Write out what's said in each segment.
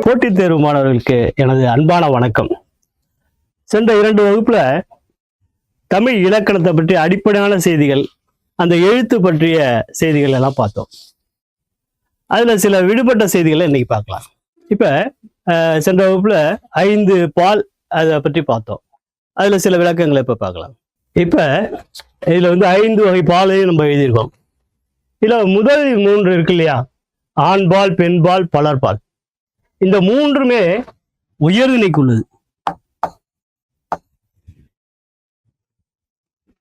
போட்டித் தேர்வு மாணவர்களுக்கு எனது அன்பான வணக்கம். சென்ற இரண்டு வகுப்புல தமிழ் இலக்கணத்தை பற்றி அடிப்படையான செய்திகள் அந்த எழுத்து பற்றிய செய்திகள் எல்லாம் பார்த்தோம். அதுல சில விடுபட்ட செய்திகளை இன்னைக்கு பார்க்கலாம். இப்ப அஹ், சென்ற வகுப்புல ஐந்து பால் அதை பற்றி பார்த்தோம். அதுல சில விளக்கங்களை இப்ப பார்க்கலாம். இப்ப இதுல வந்து ஐந்து வகை பாலையும் நம்ம எழுதியிருக்கோம். இதில் முதல் மூன்று இருக்கு இல்லையா? ஆண்பால் பெண்பால் பலர்பால். இந்த மூன்றுமே உயர்நிலைக்கு உள்ளது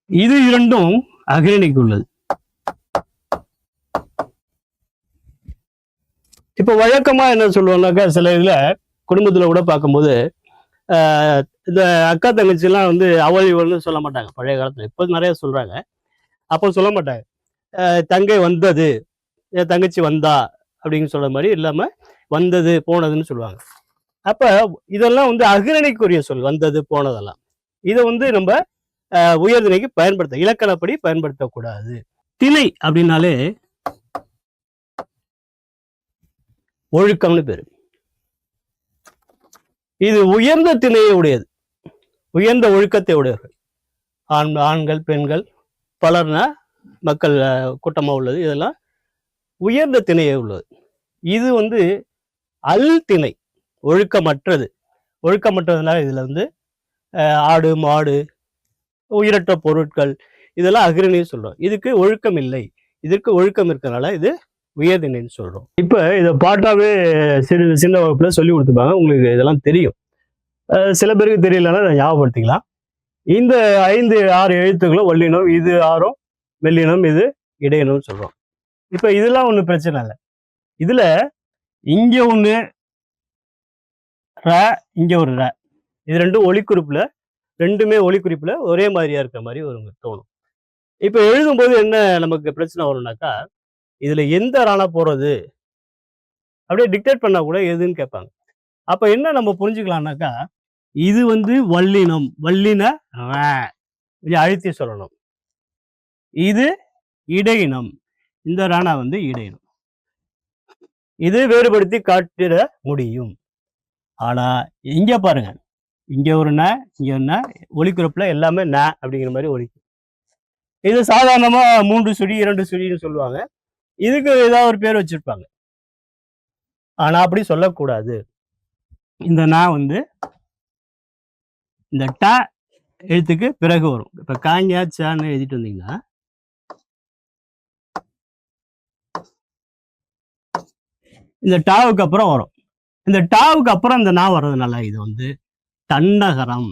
இது இரண்டும் அகிரணிக்கு உள்ளது இப்ப வழக்கமா என்ன சொல்லுவாங்கன்னாக்கா சில இதுல குடும்பத்துல கூட பார்க்கும்போது ஆஹ், இந்த அக்கா தங்கச்சி எல்லாம் வந்து அவள் இவள்னு சொல்ல மாட்டாங்க. பழைய காலத்துல. இப்போ நிறைய சொல்றாங்க. அப்போ சொல்ல மாட்டாங்க. தங்கை வந்தது. என் தங்கச்சி வந்தா அப்படின்னு சொல்ற மாதிரி இல்லாம வந்தது போனதுன்னு சொல்லுவாங்க. அப்ப இதெல்லாம் வந்து அகிரணிக்குரிய சொல் வந்தது போனதெல்லாம். இதை வந்து நம்ம அஹ், உயர்திணைக்கு பயன்படுத்த இலக்கணப்படி பயன்படுத்தக்கூடாது. திணை அப்படின்னாலே ஒழுக்கம்னு பேரு. இது உயர்ந்த திணையை உடையது உயர்ந்த ஒழுக்கத்தை உடையவர்கள். ஆண் ஆண்கள் பெண்கள் பலர்னா மக்கள் கூட்டமாக உள்ளது. இதெல்லாம் உயர்ந்த திணையே உள்ளது. இது வந்து அல் திணை ஒழுக்கமற்றது. ஒழுக்கமற்றதுனால இதில் வந்து ஆடு மாடு உயிரற்ற பொருட்கள் இதெல்லாம் அகிரணின்னு சொல்கிறோம் இதுக்கு ஒழுக்கம் இல்லை. இதற்கு ஒழுக்கம் இருக்கிறனால இது உயர்திணைன்னு சொல்கிறோம் இப்போ இதை பாட்டாவே சிறு சின்ன வகுப்பில் சொல்லி கொடுத்துப்பாங்க உங்களுக்கு இதெல்லாம் தெரியும். சில பேருக்கு தெரியலன்னா நான் ஞாபகப்படுத்திக்கலாம். இந்த ஐந்து ஆறு எழுத்துக்களும் வல்லினம் இது ஆறும் மெல்லினம் இது இடையினம்னு சொல்றோம். இப்ப இதெல்லாம் ஒன்றும் பிரச்சனை இல்லை. இதுல இங்க ஒன்று ர இங்க ஒரு ர. இது ரெண்டும் ஒளிக்குறிப்புல ரெண்டுமே ஒளிக்குறிப்புல ஒரே மாதிரியா இருக்கிற மாதிரி ஒரு தோணும். இப்ப எழுதும்போது என்ன நமக்கு பிரச்சனை வரும்னாக்கா இதுல எந்த ராணா போறது? அப்படியே டிக்டேட் பண்ணால் கூட எதுன்னு கேட்பாங்க. அப்ப என்ன நம்ம புரிஞ்சுக்கலாம்னாக்கா இது வந்து வல்லினம் வல்லின கொஞ்சம் அழுத்தி சொல்லணும். இது இடையினம். இந்த ராணா வந்து இடையினம். இது வேறுபடுத்தி காட்டிட முடியும். ஆனா இங்க பாருங்க. இங்க ஒரு ந இங்க ஒரு ந ஒலிக்குறப்புல எல்லாமே ந அப்படிங்கிற மாதிரி ஒலிக்கும். இது சாதாரணமா மூன்று சுழி இரண்டு சுழின்னு சொல்லுவாங்க. இதுக்கு ஏதாவது ஒரு பேர் வச்சிருப்பாங்க. ஆனா அப்படி சொல்லக்கூடாது. இந்த நா வந்து இந்த ட எழுத்துக்கு பிறகு வரும். இப்ப காங்கியா சான்னு எழுதிட்டு வந்தீங்கன்னா இந்த டாவுக்கு அப்புறம் வரும். இந்த டாவுக்கு அப்புறம் இந்த நா வர்றதுனால இது வந்து தண்டகரம்.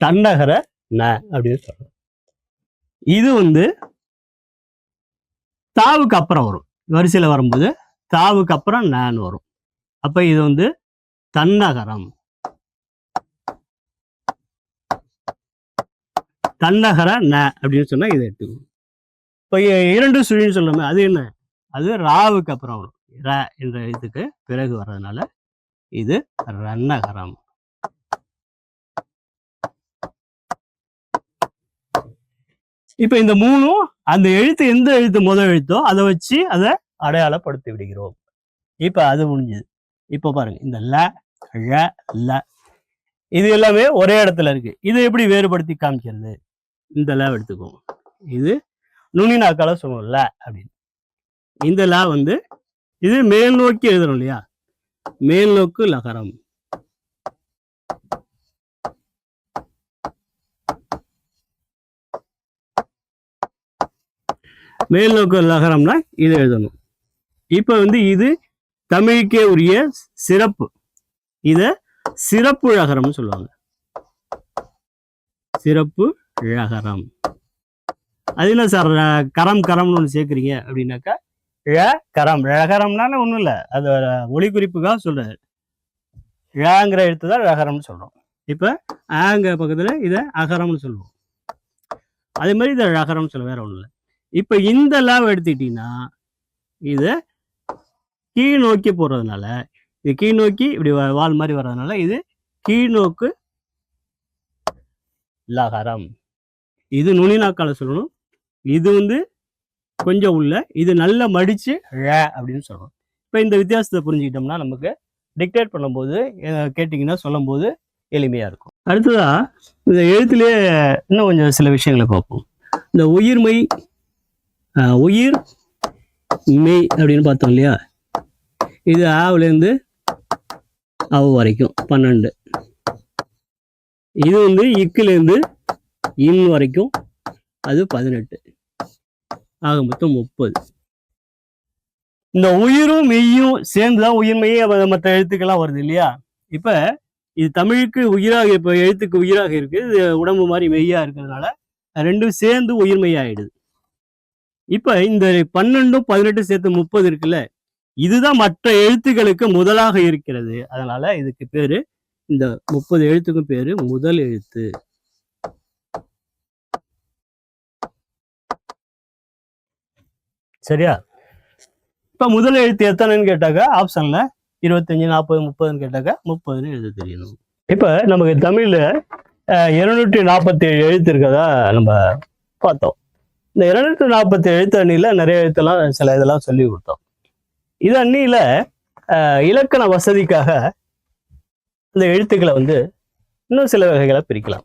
தண்டகர ந அப்படின்னு சொல்றோம். இது வந்து தாவுக்கு அப்புறம் வரும். வரிசையில வரும்போது தாவுக்கு அப்புறம் நான் வரும். அப்ப இது வந்து தன்னகரம். தன்னகர ந அப்படின்னு சொன்னா இதை எடுத்துக்கணும் இப்போ இரண்டு சுழின்னு சொல்லணுமே அது என்ன? அது ராவுக்கு அப்புறம் வரும். ர என்ற இதுக்கு பிறகு வர்றதுனால இது ரன்னகரம். இப்ப இந்த மூணும் அந்த எழுத்து எந்த எழுத்து முதல் எழுத்தோ அதை வச்சு அதை அடையாளப்படுத்தி விடுகிறோம். இப்ப அது முடிஞ்சது. இப்போ பாருங்க இந்த ல ழ ல. இது எல்லாமே ஒரே இடத்துல இருக்கு. இதை எப்படி வேறுபடுத்தி காமிக்கிறது? இந்த ல எடுத்துக்கோங்க இது நுனிநாக்கால சொல்லுவோம் ல அப்படின்னு. இந்த ல வந்து இது மேல் நோக்கி எழுதணும் இல்லையா? மேல் நோக்கு லகரம். மேல் நோக்கு லகரம்னா இது எழுதணும். இப்ப வந்து இது தமிழுக்கே உரிய சிறப்பு. இத சிறப்பு ழகரம்னு சொல்லுவாங்க. சிறப்பு ழகரம் அது என்ன சார் கரம் கரம்னு ஒன்று சேர்க்குறீங்க அப்படின்னாக்கா ழ கரம். ழகரம்னால ஒன்றும் இல்லை. அது ஒளி குறிப்புக்காக சொல்றாரு. ழங்கிற எழுத்து தான் ழகரம்னு சொல்றோம். இப்போ ஆங்க பக்கத்துல இதை அகரம்னு சொல்லுவோம். அதே மாதிரி இதை ழகரம்னு சொல்ல வேற ஒன்றும் இல்லை. இப்போ இந்த லாவை எடுத்துக்கிட்டீங்கன்னா இதை கீழ் நோக்கி போறதுனால இது கீழ் நோக்கி இப்படி வால் மாதிரி வர்றதுனால இது கீழ் நோக்கு லகரம் இது நுனிநாக்கால சொல்லணும். இது வந்து கொஞ்சம் உள்ள இது நல்லா மடிச்சு ழ அப்படின்னு சொல்லணும். இப்போ இந்த வித்தியாசத்தை புரிஞ்சுக்கிட்டோம்னா நமக்கு டிக்டேட் பண்ணும்போது கேட்டிங்கன்னா சொல்லும்போது எளிமையாக இருக்கும். அடுத்ததா இந்த எழுத்துலேயே இன்னும் கொஞ்சம் சில விஷயங்களை பார்ப்போம். இந்த உயிர்மை உயிர் மெய் அப்படின்னு பார்த்தோம் இல்லையா? இது ஆவுலேருந்து அவ் வரைக்கும் பன்னெண்டு. இது வந்து இக்குலேருந்து இன் வரைக்கும் அது பதினெட்டு. ஆக மொத்தம் முப்பது. இந்த உயிரும் மெய்யும் சேர்ந்து தான் உயிர்மெய்யே மற்ற எழுத்துக்கெல்லாம் வருது இல்லையா? இப்ப இது தமிழுக்கு உயிராக இப்ப எழுத்துக்கு உயிராக இருக்கு. இது உடம்பு மாதிரி மெய்யா இருக்கிறதுனால ரெண்டும் சேர்ந்து உயிர்மையாயிடுது. இப்ப இந்த பன்னெண்டும் பதினெட்டும் சேர்த்து முப்பது இருக்குல்ல? இதுதான் மற்ற எழுத்துக்களுக்கு முதலாக இருக்கிறது. அதனால இதுக்கு பேரு இந்த முப்பது எழுத்துக்கும் பேரு முதல் எழுத்து. சரியா? இப்ப முதல் எழுத்து எத்தனைன்னு கேட்டாக்க ஆப்ஷன்ல இருபத்தஞ்சு நாற்பது முப்பதுன்னு கேட்டாக்க முப்பதுன்னு எழுத தெரியணும் இப்ப நமக்கு தமிழ்ல இருநூற்றி நாற்பத்தி ஏழு எழுத்து இருக்கதா நம்ம பார்த்தோம். இந்த இருநூற்றி நாற்பத்தி எழுத்து அணியில நிறைய எழுத்தெல்லாம் சில இதெல்லாம் சொல்லி கொடுத்தோம். இது அந்நியில இலக்கண வசதிக்காக இந்த எழுத்துக்களை வந்து இன்னும் சில வகைகளை பிரிக்கலாம்.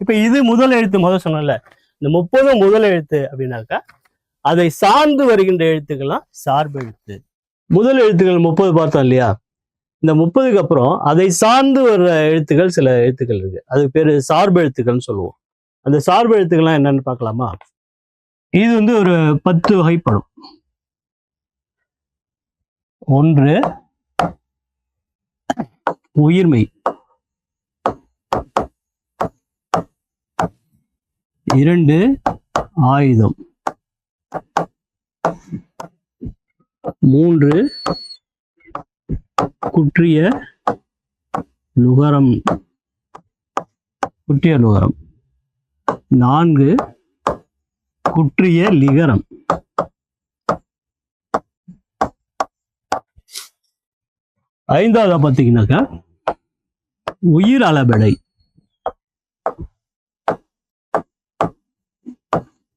இப்ப இது முதல் எழுத்து முதல் சொன்னல இந்த முப்பதும் முதல் எழுத்து அப்படின்னாக்கா அதை சார்ந்து வருகின்ற எழுத்துக்கள்லாம் சார்பு எழுத்து. முதல் எழுத்துக்கள் முப்பது பார்த்தோம் இல்லையா? இந்த முப்பதுக்கு அப்புறம் அதை சார்ந்து வர்ற எழுத்துக்கள் சில எழுத்துக்கள் இருக்கு. அது பேர் சார்பு எழுத்துக்கள்னு சொல்லுவோம். அந்த சார்பு எழுத்துக்கள்லாம் என்னன்னு பார்க்கலாமா? இது வந்து ஒரு பத்து வகைப்படும். ஒன்று உயிர்மை. இரண்டு ஆயுதம். மூன்று குற்றிய நுகரம். குற்றிய நுகரம். நான்கு குற்றிய லிகரம். ஐந்தாவது பார்த்தீங்கன்னாக்கா உயிர் அளபெடை.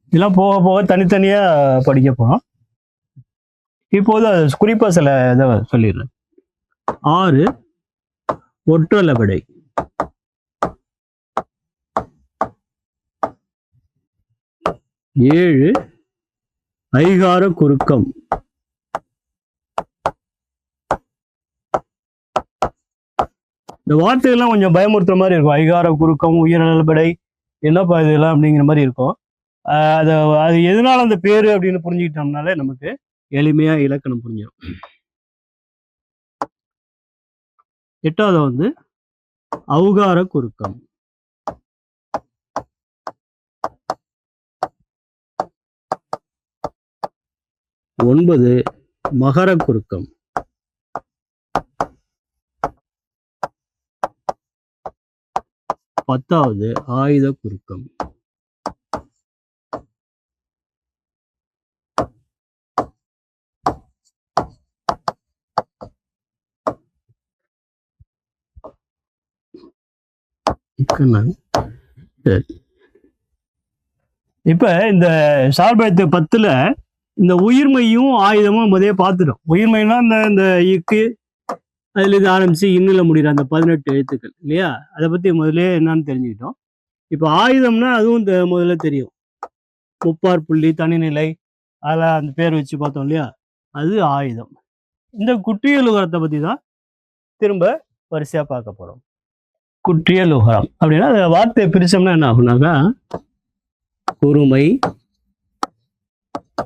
இதெல்லாம் போக போக தனித்தனியா படிக்க போறோம். இப்போது குறிப்பாக குறிப்பா சில இதை சொல்லிடுறேன். ஆறு ஒற்றளபடை ஏழு ஐகார குறுக்கம். இந்த வார்த்தைகள்லாம் கொஞ்சம் பயமுறுத்துற மாதிரி இருக்கும். அதிகார குறுக்கம் உயிரிழப்படை என்னப்பா இதெல்லாம் அப்படிங்கிற மாதிரி இருக்கும். அதை அது அது எதனால அந்த பேரு அப்படின்னு புரிஞ்சுக்கிட்டோம்னாலே நமக்கு எளிமையா இலக்கணம் புரிஞ்சிடும் எட்டாவது வந்து அவுகார குறுக்கம். ஒன்பது மகர குறுக்கம். பத்தாவது ஆயுத குறுக்கம் சரி. இப்ப இந்த சார்பத்து பத்துல இந்த உயிர்மையும் ஆயுதமும் முதலே பார்த்துட்டோம். உயிர்மைனா இந்த இந்த இக்கு அதுல இருந்து ஆரம்பிச்சு இன்னில் முடிகிற அந்த பதினெட்டு எழுத்துக்கள் இல்லையா? அதை பற்றி முதல்ல என்னன்னு தெரிஞ்சுக்கிட்டோம். இப்போ ஆயுதம்னா அதுவும் தெ- முதல்ல தெரியும். முப்பார் புள்ளி தனிநிலை அதில் அந்த பேர் வச்சு பார்த்தோம் இல்லையா? அது ஆயுதம். இந்த குற்றியலுகரத்தை பற்றி தான் திரும்ப வரிசையா பார்க்க போகிறோம் குற்றியலுகரம் அப்படின்னா அந்த வார்த்தையை பிரிச்சோம்னா என்ன ஆகுனாக்கா பொறுமை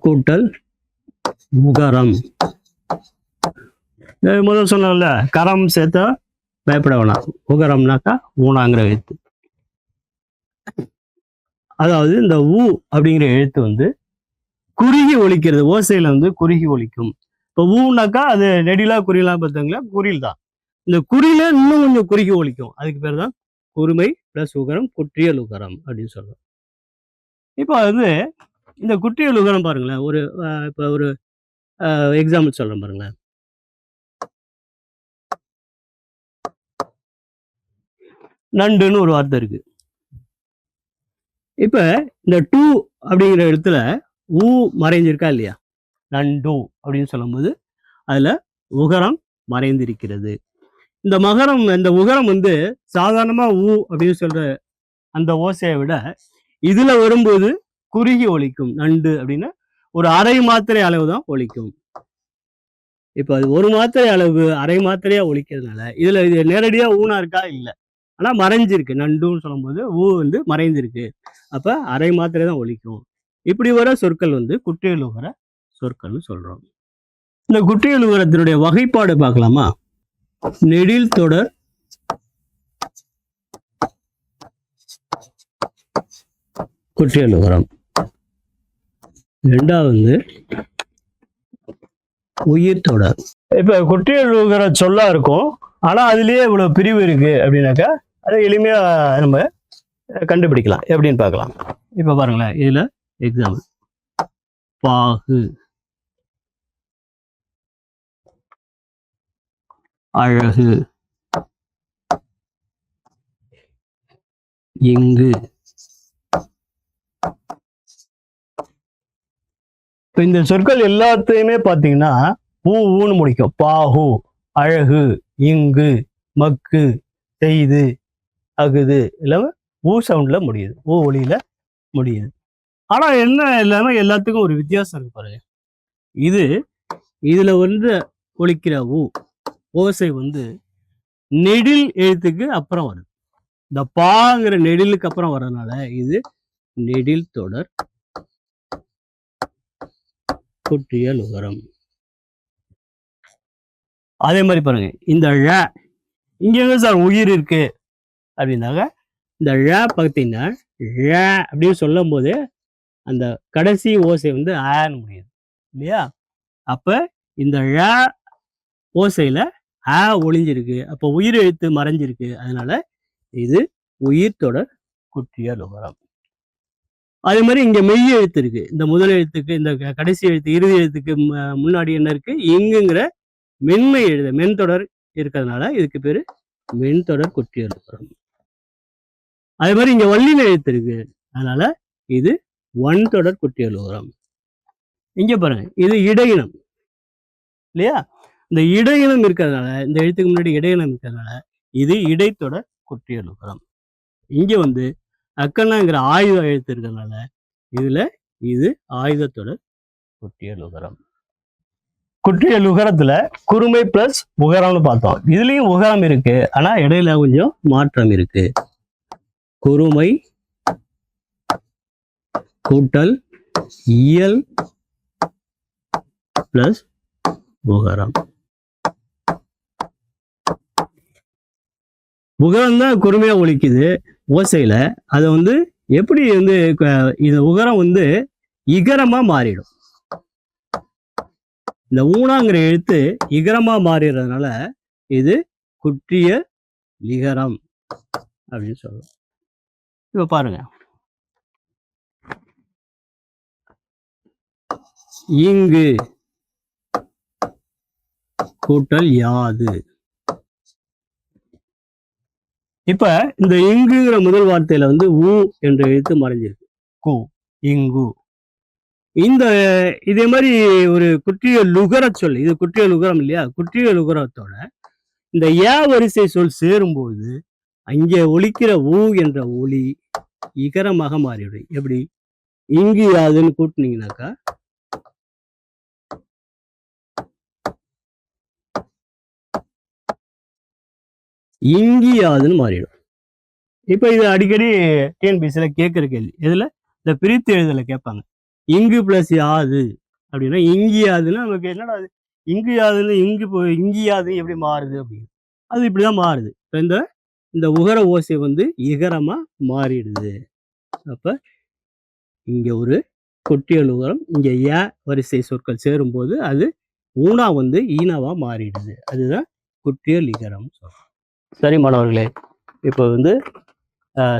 கூட்டல் முகரம். முதல் சொன்னோம்ல கரம் சேர்த்தா பயப்பட வேணாம். உகரம்னாக்கா ஊனாங்கிற எழுத்து. அதாவது இந்த ஊ அப்படிங்கிற எழுத்து வந்து குறுகி ஒழிக்கிறது ஓசையில வந்து குறுகி ஒழிக்கும் இப்போ ஊனாக்கா அது நெடிலா குறிலாம் பார்த்தீங்களா? குறில் தான். இந்த குறியில இன்னும் கொஞ்சம் குறுகி ஒழிக்கும் அதுக்கு பேர் தான் குறுமை பிளஸ் உகரம் குற்றியல் உகரம் அப்படின்னு சொல்றோம். இப்போ வந்து இந்த குற்றியல் உகரம் பாருங்களேன். ஒரு இப்போ ஒரு எக்ஸாம்பிள் சொல்றேன் பாருங்களேன். நண்டுன்னு ஒரு வார்த்தை இருக்கு. இப்போ இந்த டூ அப்படிங்கிற இடத்துல ஊ மறைஞ்சிருக்கா இல்லையா? நண்டு அப்படின்னு சொல்லும்போது அதில் உகரம் மறைந்திருக்கிறது. இந்த மகரம் இந்த உகரம் வந்து சாதாரணமாக ஊ அப்படின்னு சொல்கிற அந்த ஓசையை விட இதில் வரும்போது குறுகி ஒழிக்கும் நண்டு அப்படின்னா ஒரு அரை மாத்திரை அளவு தான் ஒழிக்கும் இப்போ அது ஒரு மாத்திரை அளவு அரை மாத்திரையாக ஒழிக்கிறதுனால இதில் இது நேரடியாக ஊனா இருக்கா? இல்லை. ஆனா மறைஞ்சிருக்கு. நண்டுன்னு சொல்லும்போது ஊ வந்து மறைஞ்சிருக்கு. அப்ப அரை மாத்திரை தான் ஒழிக்கும். இப்படி வர சொற்கள் வந்து குற்றியலுகர சொற்கள்னு சொல்றோம். இந்த குற்றியலுகரத்தினுடைய வகைப்பாடு பார்க்கலாமா? நெடில் தொடர். குற்றியலுகரம் ரெண்டாவது உயிர் தொடர். இப்போ இப்ப குற்றியலுகர சொல்லா இருக்கும். ஆனா அதுலயே இவ்வளவு பிரிவு இருக்கு அப்படின்னாக்கா அதை எளிமையா நம்ம கண்டுபிடிக்கலாம். எப்படின்னு பார்க்கலாம். இப்ப பாருங்களேன் இதுல எக்ஸாம்பிள் பாகு. அழகு. இங்கு. இப்ப இந்த சொற்கள் எல்லாத்தையுமே பாத்தீங்கன்னா பூ ஊன்னு முடிக்கும். பாகு அழகு இங்கு மக்கு செய்து அகுது இல்லாமல் ஊ சவுண்ட்ல முடியுது. ஊ ஒளியில முடியுது. ஆனா என்ன இல்லாம எல்லாத்துக்கும் ஒரு வித்தியாசம் இருக்கு பாருங்க. இது இதுல வந்து ஒழிக்கிற ஊ ஓசை வந்து நெடில் எழுத்துக்கு அப்புறம் வருது இந்த பாங்கிற நெடிலுக்கு அப்புறம் வர்றதுனால இது நெடில் தொடர் குட்டியல் உகரம் அதே மாதிரி பாருங்க. இந்த ழ இங்க எங்க சார் உயிர் இருக்கு? அப்படின்னாக்க இந்த ழ பார்த்தீங்கன்னா ழ அப்படின்னு சொல்லும் போது அந்த கடைசி ஓசை வந்து ஆன்னு முடியுது. இல்லையா? அப்ப இந்த ழ ஓசையில ஆ ஒளிஞ்சிருக்கு. அப்போ உயிர் எழுத்து மறைஞ்சிருக்கு. அதனால இது உயிர் தொடர் குற்றியல் உகரம் அதே மாதிரி இங்க மெய் எழுத்து இருக்கு. இந்த முதல் எழுத்துக்கு இந்த க- கடைசி எழுத்து இறுதி எழுத்துக்கு முன்னாடி என்ன இருக்கு? இங்குங்கிற மென்மை எழுத மென் தொடர் இருக்கிறதுனால இதுக்கு பேரு மென்தொடர் குற்றியல் உகரம் அதே மாதிரி இங்க வள்ளியில் எழுத்து இருக்கு. அதனால இது ஒன் தொடர் குட்டியல் உகரம் இங்க பாருங்க இது இடையினம். இல்லையா? இந்த இடையினம் இருக்கிறதுனால இந்த எழுத்துக்கு முன்னாடி இடையினம் இருக்கிறதுனால இது இடைத்தொடர் குட்டியல் உரம். இங்க வந்து அக்கண்ணாங்கிற ஆயுத எழுத்து இருக்கிறதுனால இதுல இது ஆயுதத்தொடர் குட்டியல் உகரம் குற்றியல் உகரத்துல குறுமை பிளஸ் உகரம்னு பார்த்தோம். இதுலயும் உகரம் இருக்கு ஆனா இடையில கொஞ்சம் மாற்றம் இருக்கு. குறுமை கூட்டல் இயல் பிளஸ் புகரம் புகரம் தான் குறுமையா ஒழிக்குது. ஓசையில அதை வந்து எப்படி வந்து இந்த உகரம் வந்து இகரமா மாறிடும். இந்த ஊனாங்கிற எழுத்து இகரமா மாறிடுறதுனால இது குற்றிய நிகரம் அப்படின்னு சொல்லுவோம் இப்போ பாருங்க. இங்கு கூட்டல் யாது. இப்ப இந்த இங்குங்கிற முதல் வார்த்தையில வந்து ஊ என்ற எழுத்து மறைஞ்சிருக்கு. கோ இங்கு. இந்த இதே மாதிரி ஒரு குற்றிய லுகர சொல் இது குற்றிய லுகரம் இல்லையா? குற்றிய லுகரத்தோட இந்த ஏ வரிசை சொல் சேரும்போது அங்கே ஒழிக்கிற ஊ என்ற ஒளி இகரமாக மாறிவிடும். எப்படி? இங்கு யாதுன்னு கூட்டினீங்கன்னாக்கா இங்கியாதுன்னு மாறிடும் இப்போ இது அடிக்கடி டிஎன்பிசியில் கேட்குற கேள்வி. இதில் இந்த பிரித்து எழுதல கேட்பாங்க. இங்கு பிளஸ் யாது. அப்படின்னா இங்கியாதுன்னா நமக்கு என்னடா இங்கு யாதுன்னு இங்கு இங்கு யாது எப்படி மாறுது அப்படின்னு அது இப்படிதான் மாறுது. இப்போ இந்த இந்த உகர ஓசை வந்து இகரமாக மாறிடுது. அப்போ இங்கே ஒரு கொட்டியல் உகரம் இங்கே ஏ வரிசை சொற்கள் சேரும்போது அது ஊனா வந்து ஈனாவாக மாறிடுது. அதுதான் கொட்டியல் இகரம் சரி மாணவர்களே இப்போ வந்து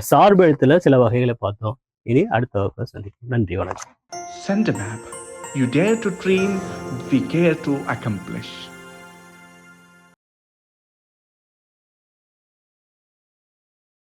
சார்பு எழுத்துல சில வகைகளை பார்த்தோம். இனி அடுத்த வகுப்பை சந்திப்போம். நன்றி வணக்கம். Send a map. You dare to dream, we care to accomplish.